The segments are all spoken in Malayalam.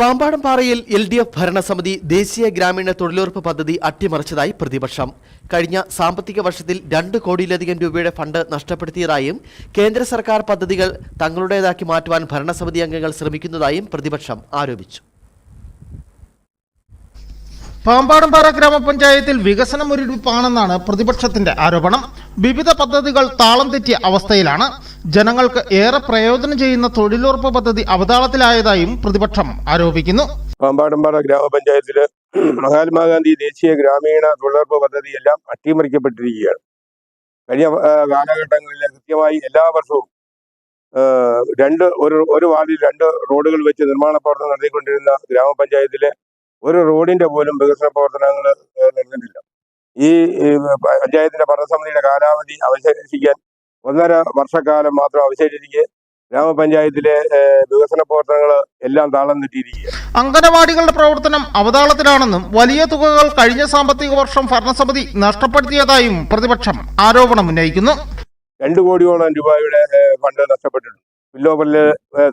പാമ്പാടംപാറയിൽ എൽ ഡി എഫ് ഭരണസമിതി ദേശീയ ഗ്രാമീണ തൊഴിലുറപ്പ് പദ്ധതി അട്ടിമറിച്ചതായി പ്രതിപക്ഷം. കഴിഞ്ഞ സാമ്പത്തിക വർഷത്തിൽ രണ്ട് കോടിയിലധികം രൂപയുടെ ഫണ്ട് നഷ്ടപ്പെടുത്തിയതായും കേന്ദ്ര സർക്കാർ പദ്ധതികൾ തങ്ങളുടേതാക്കി മാറ്റുവാൻ ഭരണസമിതി അംഗങ്ങൾ ശ്രമിക്കുന്നതായും പ്രതിപക്ഷം ആരോപിച്ചു. പാമ്പാടംപാറ ഗ്രാമപഞ്ചായത്തിൽ വികസനം ഒരുപ്പാണെന്നാണ് പ്രതിപക്ഷത്തിന്റെ ആരോപണം. വിവിധ പദ്ധതികൾ താളം തെറ്റിയ അവസ്ഥയിലാണ് ജനങ്ങൾക്ക് ഏറെ പ്രയോജനം ചെയ്യുന്ന തൊഴിലുറപ്പ് പദ്ധതി അവതാളത്തിലായതായും പ്രതിപക്ഷം ആരോപിക്കുന്നു. പാമ്പാടമ്പാറ ഗ്രാമപഞ്ചായത്തിൽ മഹാത്മാഗാന്ധി ദേശീയ ഗ്രാമീണ തൊഴിലുറപ്പ് പദ്ധതി എല്ലാം അട്ടിമറിക്കപ്പെട്ടിരിക്കുകയാണ്. കഴിഞ്ഞ കാലഘട്ടങ്ങളിൽ കൃത്യമായി എല്ലാ വർഷവും രണ്ട് ഒരു ഒരു വാർഡിൽ രണ്ട് റോഡുകൾ വെച്ച് നിർമ്മാണ പ്രവർത്തനം നടത്തിക്കൊണ്ടിരുന്ന ഗ്രാമപഞ്ചായത്തിലെ ഒരു റോഡിന്റെ പോലും വികസന പ്രവർത്തനങ്ങൾ നടന്നിട്ടില്ല ഈ, പഞ്ചായത്തിന്റെ ഭരണസമിതിയുടെ കാലാവധി അവശേഷിക്കാൻ ഒന്നര വർഷക്കാലം മാത്രം അവശേഷിച്ചിരിക്കെ ഗ്രാമപഞ്ചായത്തിലെ വികസന പ്രവർത്തനങ്ങൾ എല്ലാം താളം തെറ്റിയിരിക്കുക അംഗനവാടികളുടെ പ്രവർത്തനം അവതാളത്തിലാണെന്നും വലിയ തുകകൾ കഴിഞ്ഞ സാമ്പത്തിക വർഷം ഭരണസമിതി നഷ്ടപ്പെടുത്തിയതായും പ്രതിപക്ഷം ആരോപണം ഉന്നയിക്കുന്നു. രണ്ടു കോടിയോളം രൂപയുടെ ഫണ്ട് നഷ്ടപ്പെട്ടിട്ടുണ്ട്. സ്പില്ലോവറിൽ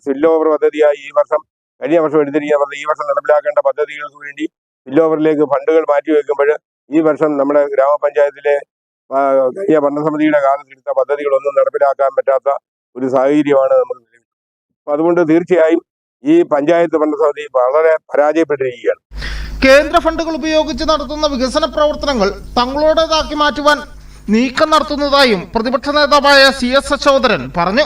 സ്പില്ലോവർ പദ്ധതിയായി ഈ വർഷം കഴിഞ്ഞ വർഷം എടുത്തിരിക്കുന്ന ഈ വർഷം നടപ്പിലാക്കേണ്ട പദ്ധതികൾക്ക് വേണ്ടി സ്പില്ലോവറിലേക്ക് ഫണ്ടുകൾ മാറ്റിവെക്കുമ്പോൾ ഈ വർഷം നമ്മുടെ ഗ്രാമപഞ്ചായത്തിലെ കഴിഞ്ഞ ഭരണസമിതിയുടെ കാലത്ത് എടുത്ത പദ്ധതികളൊന്നും നടപ്പിലാക്കാൻ പറ്റാത്ത ഒരു സാഹചര്യമാണ് നമുക്ക് നിലവിൽ. അപ്പൊ അതുകൊണ്ട് തീർച്ചയായും ഈ പഞ്ചായത്ത് ഭരണസമിതി വളരെ പരാജയപ്പെട്ടിരിക്കുകയാണ്. കേന്ദ്ര ഫണ്ടുകൾ ഉപയോഗിച്ച് നടത്തുന്ന വികസന പ്രവർത്തനങ്ങൾ തങ്ങളുടേതാക്കി മാറ്റുവാൻ നീക്കം നടത്തുന്നതായും പ്രതിപക്ഷ നേതാവായ സി എസ് അശോധരൻ പറഞ്ഞു.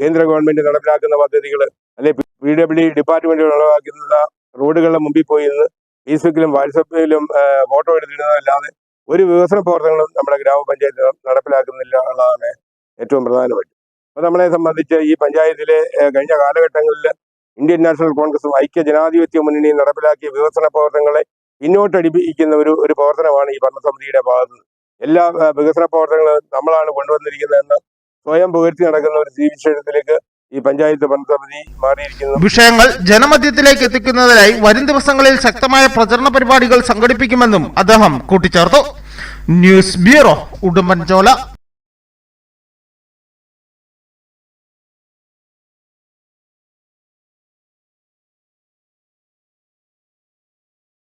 കേന്ദ്ര ഗവൺമെന്റ് നടപ്പിലാക്കുന്ന പദ്ധതികൾ അല്ലെ പി ഡബ്ല്യു ഡിപ്പാർട്ട്മെന്റ് നടപ്പാക്കുന്ന റോഡുകളുടെ മുമ്പിൽ പോയി ഇന്ന് ഫേസ്ബുക്കിലും വാട്സപ്പിലും ഫോട്ടോ എടുത്തിടുന്നതല്ലാതെ ഒരു വികസന പ്രവർത്തനങ്ങളും നമ്മുടെ ഗ്രാമപഞ്ചായത്ത് നടപ്പിലാക്കുന്നില്ല എന്നുള്ളതാണ് ഏറ്റവും പ്രധാനമായിട്ട് അപ്പൊ നമ്മളെ സംബന്ധിച്ച് ഈ പഞ്ചായത്തിലെ കഴിഞ്ഞ കാലഘട്ടങ്ങളിൽ ഇന്ത്യൻ നാഷണൽ കോൺഗ്രസും ഐക്യ ജനാധിപത്യ മുന്നണിയും നടപ്പിലാക്കിയ വികസന പ്രവർത്തനങ്ങളെ പിന്നോട്ടടിപ്പിക്കുന്ന ഒരു ഒരു പ്രവർത്തനമാണ് ഈ ഭരണസമിതിയുടെ ഭാഗത്ത്. എല്ലാ വികസന പ്രവർത്തനങ്ങളും നമ്മളാണ് കൊണ്ടുവന്നിരിക്കുന്നതെന്ന് സ്വയം പുകഴ്ത്തി നടക്കുന്ന ഒരു സ്ഥിതിവിശേഷത്തിലേക്ക് ഈ പഞ്ചായത്ത് ഭരണസമിതി മാറിയിരിക്കുന്നു. വിഷയങ്ങൾ ജനമധ്യത്തിലേക്ക് എത്തിക്കുന്നതിനായി വരും ദിവസങ്ങളിൽ ശക്തമായ പ്രചരണ പരിപാടികൾ സംഘടിപ്പിക്കുമെന്നും അദ്ദേഹം കൂട്ടിച്ചേർത്തു. News Bureau. Udah mencolok